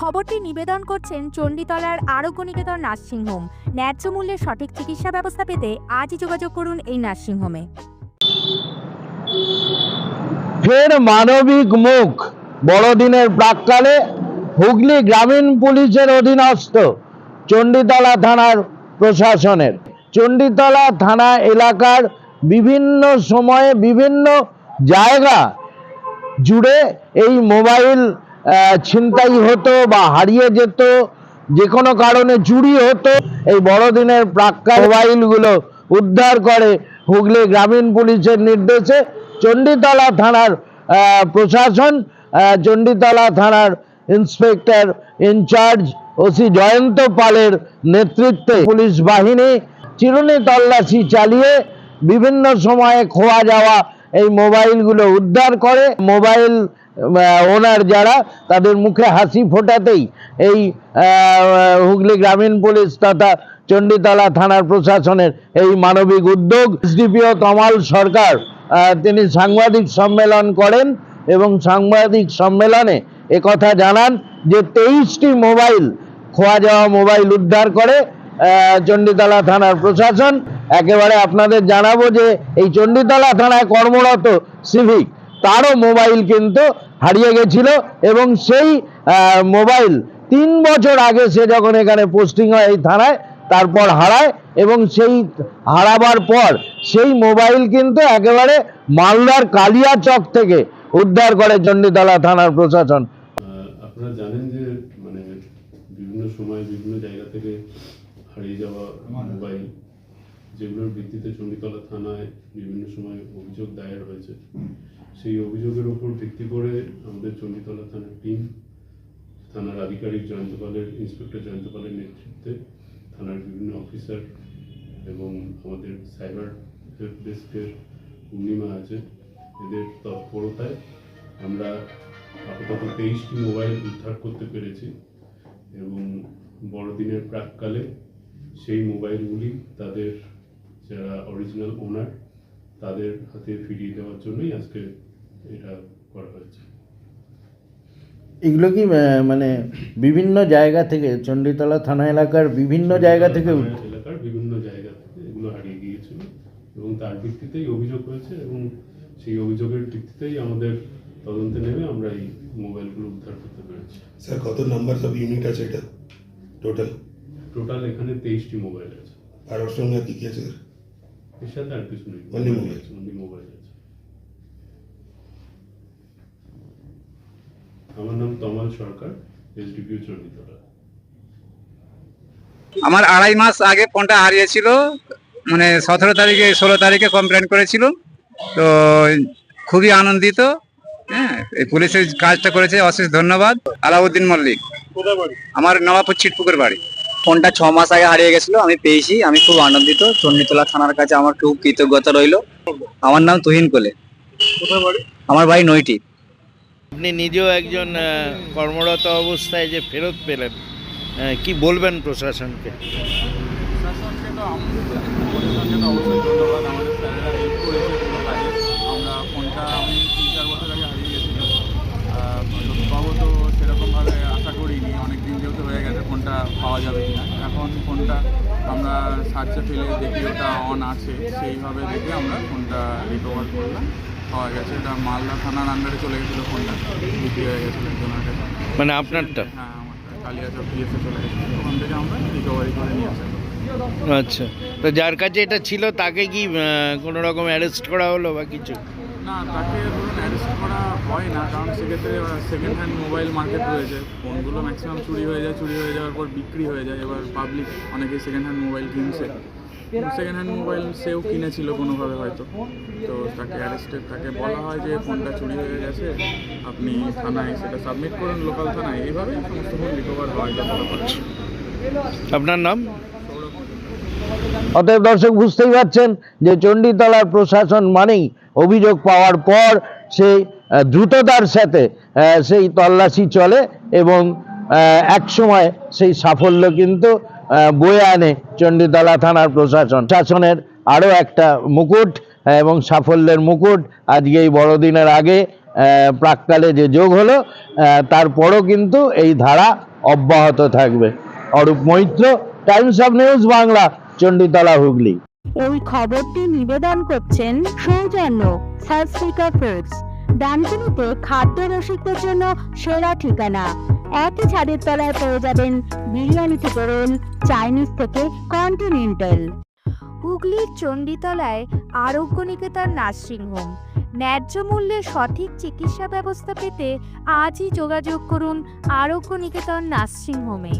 খবরটি নিবেদন করছেন চণ্ডীতলার আরোগ্য নিকেতন নার্সিংহোম। ন্যায্য মূল্যে সঠিক চিকিৎসা ব্যবস্থা পেতে আজই যোগাযোগ করুন এই নার্সিংহোমে। ফের মানবিক মুখ। বড়দিনের প্রাককালে হুগলি গ্রামীণ পুলিশের অধীনস্থ চণ্ডীতলা থানার প্রশাসনের। চণ্ডীতলা থানা এলাকার বিভিন্ন সময়ে বিভিন্ন জায়গা জুড়ে এই মোবাইল ছিনতাই হতো বা হারিয়ে যেত, যে কোনো কারণে চুরি হতো, এই বড়দিনের প্রাক্কাল মোবাইলগুলো উদ্ধার করে হুগলি গ্রামীণ পুলিশের নির্দেশে চণ্ডীতলা থানার প্রশাসন চণ্ডীতলা থানার ইন্সপেক্টর ইনচার্জ ওসি জয়ন্ত পালের নেতৃত্বে পুলিশ বাহিনী চিরুনি তল্লাশি চালিয়ে বিভিন্ন সময়ে খোয়া যাওয়া এই মোবাইলগুলো উদ্ধার করে। মোবাইল ওনার যারা তাদের মুখে হাসি ফোটাতেই এই হুগলি গ্রামীণ পুলিশ তথা চণ্ডীতলা থানার প্রশাসনের এই মানবিক উদ্যোগ। এসডিপিও তমাল সরকার তিনি সাংবাদিক সম্মেলন করেন এবং সাংবাদিক সম্মেলনে একথা জানান যে তেইশটি মোবাইল, খোয়া যাওয়া মোবাইল উদ্ধার করে চণ্ডীতলা থানার প্রশাসন। একেবারে আপনাদের জানাব যে এই চণ্ডীতলা থানায় কর্মরত সিভিক তারও মোবাইল কিন্তু হারিয়ে গেছিল এবং সেই মোবাইল তিন বছর আগে সে যখন এখানে পোস্টিং হয় এই থানায় তারপর হারায় এবং সেই হারাবার পর সেই মোবাইল কিন্তু একেবারে মালদার কালিয়াচক থেকে উদ্ধার করে চণ্ডীতলা থানার প্রশাসন। আপনারা জানেন যে মানে বিভিন্ন সময় বিভিন্ন জায়গা থেকে হারিয়ে যাওয়া মোবাইল যেগুলোর ভিত্তিতে চণ্ডীতলা থানায় বিভিন্ন সময় অভিযোগ দায়ের হয়েছে, সেই অভিযোগের উপর ভিত্তি করে আমাদের চণ্ডীতলা থানার টিম, থানার আধিকারিক জয়ন্তপালের, ইন্সপেক্টর জয়ন্তপালের নেতৃত্বে থানার বিভিন্ন অফিসার এবং আমাদের সাইবার হেল্প ডেস্কের পূর্ণিমা আছে, এদের তৎপরতায় আমরা আপাতত তেইশটি মোবাইল উদ্ধার করতে পেরেছি এবং বড়দিনের প্রাককালে সেই মোবাইলগুলি তাদের যারা অরিজিনাল ওনার তাদের হাতে ফিরিয়ে দেওয়ার জন্যই আজকে এটা করা হয়েছে। এগুলো কি মানে বিভিন্ন জায়গা থেকে চণ্ডীতলা থানা এলাকার বিভিন্ন জায়গা থেকে এলাকার বিভিন্ন জায়গা থেকে এগুলো হারিয়ে গিয়েছিল এবং তার ভিত্তিতেই অভিযোগ হয়েছে এবং সেই অভিযোগের ভিত্তিতেই আমাদের তদন্তে নেমে আমরা এই মোবাইলগুলো উদ্ধার করতে পেরেছি। স্যার কত নাম্বার সব ইউনিট আছে এটা? টোটাল টোটাল এখানে তেইশটি মোবাইল আছে। আর ওর সঙ্গে আর কি কি আছে? স্যার এর সাথে আর কিছু নেই। Only mobile. only মোবাইল আছে। আমার নাম তমাল সরকার এসডিপিও চণ্ডীতলা। আমার আড়াই মাস আগে ফোনটা হারিয়েছিল মানে সতেরো তারিখে ষোলো তারিখে কমপ্লেন করেছিল। তো খুবই আনন্দিত হ্যাঁ এই পুলিশের কাজটা করেছে অশেষ ধন্যবাদ। আলাউদ্দিন মল্লিক আমার নবাবপুর ছিটপুকুর বাড়ি। ফোনটা ছ মাস আগে হারিয়ে গেছিল আমি পেয়েছি আমি খুব আনন্দিত। চন্ডীতলা থানার কাছে আমার খুব কৃতজ্ঞতা রইল। আমার নাম তুহিন কোলে। আমার ভাই নইটি আপনি নিজেও একজন কর্মরত অবস্থায় যে ফেরত পেলেন কি বলবেন প্রশাসনকে? প্রশাসনকে তো আমাদের অবশ্যই ধন্যবাদ। আমাদের স্যারেরা হেল্প করেছে পুরো কাজে আমরা ফোনটা আমি তিন চার বছর আগে হারিয়ে গেছিলাম পাবো তো সেরকমভাবে আশা করিনি অনেক দিন যেহেতু হয়ে গেছে ফোনটা পাওয়া যাবে এখন ফোনটা আমরা সার্চে ফেলে দেখি ওটা অন আছে সেইভাবে দেখে আমরা ফোনটা রিকভার করলাম। পাওয়া গেছে এটা মালদা থানার আন্ডারে চলে গেছিল ফোনটা বিক্রি হয়ে গেছিল একজনের কাছে মানে আপনারটা? হ্যাঁ আমার কালিয়াচক পিএসে চলে গেছিল। ওখান থেকে আমরা রিকভারি করে নিয়ে আসা আচ্ছা তো যার কাছে এটা ছিল তাকে কি কোনো রকম অ্যারেস্ট করা হলো বা কিছু? না, তাকে ধরুন অ্যারেস্ট করা হয় না, কারণ সেক্ষেত্রে সেকেন্ড হ্যান্ড মোবাইল মার্কেট রয়েছে। ফোনগুলো ম্যাক্সিমাম চুরি হয়ে যায়, চুরি হয়ে যাওয়ার পর বিক্রি হয়ে যায়। এবার পাবলিক অনেকেই সেকেন্ড হ্যান্ড মোবাইল কিনছে। সেকেন্ড হ্যান্ড মোবাইল সেও কিনেছিল কোনোভাবে হয়তো। তো তাকে অ্যারেস্টেড তাকে বলা হয় যে, ফোনটা চুরি হয়ে গেছে, আপনি থানায় সেটা সাবমিট করুন লোকাল থানায়। এইভাবে সমস্ত ফোন রিকভার হয় যতটা আপনার নাম? অতএব দর্শক বুঝতেই পারছেন যে চণ্ডীতলার প্রশাসন মানেই অভিযোগ পাওয়ার পর সেই দ্রুততার সাথে সেই তল্লাশি চলে এবং এক সময় সেই সাফল্য কিন্তু বয়ে আনে চণ্ডীতলা থানার প্রশাসন। শাসনের আরও একটা মুকুট এবং সাফল্যের মুকুট আজকে এই বড়দিনের আগে প্রাককালে যে যোগ হলো তারপরও কিন্তু এই ধারা অব্যাহত থাকবে। Arup Maitra, Times of News Bangla. Chanditala Hooghly. এই খবরটি নিবেদন করছেন সৌজন্য সাবস্পিকার ফুডস ডানকুনিতে খাদ্য রসিকদের জন্য সেরা ঠিকানা। একই ছাদের তলায় পেয়ে যাবেন বিরিয়ানি থেকে রোল চাইনিজ থেকে কন্টিনেন্টাল। হুগলির চণ্ডীতলায় আরোগ্য নিকেতন নার্সিংহোম ন্যায্য মূল্যে সঠিক চিকিৎসা ব্যবস্থা পেতে আজই যোগাযোগ করুন আরোগ্য নিকেতন নার্সিং নার্সিংহোমে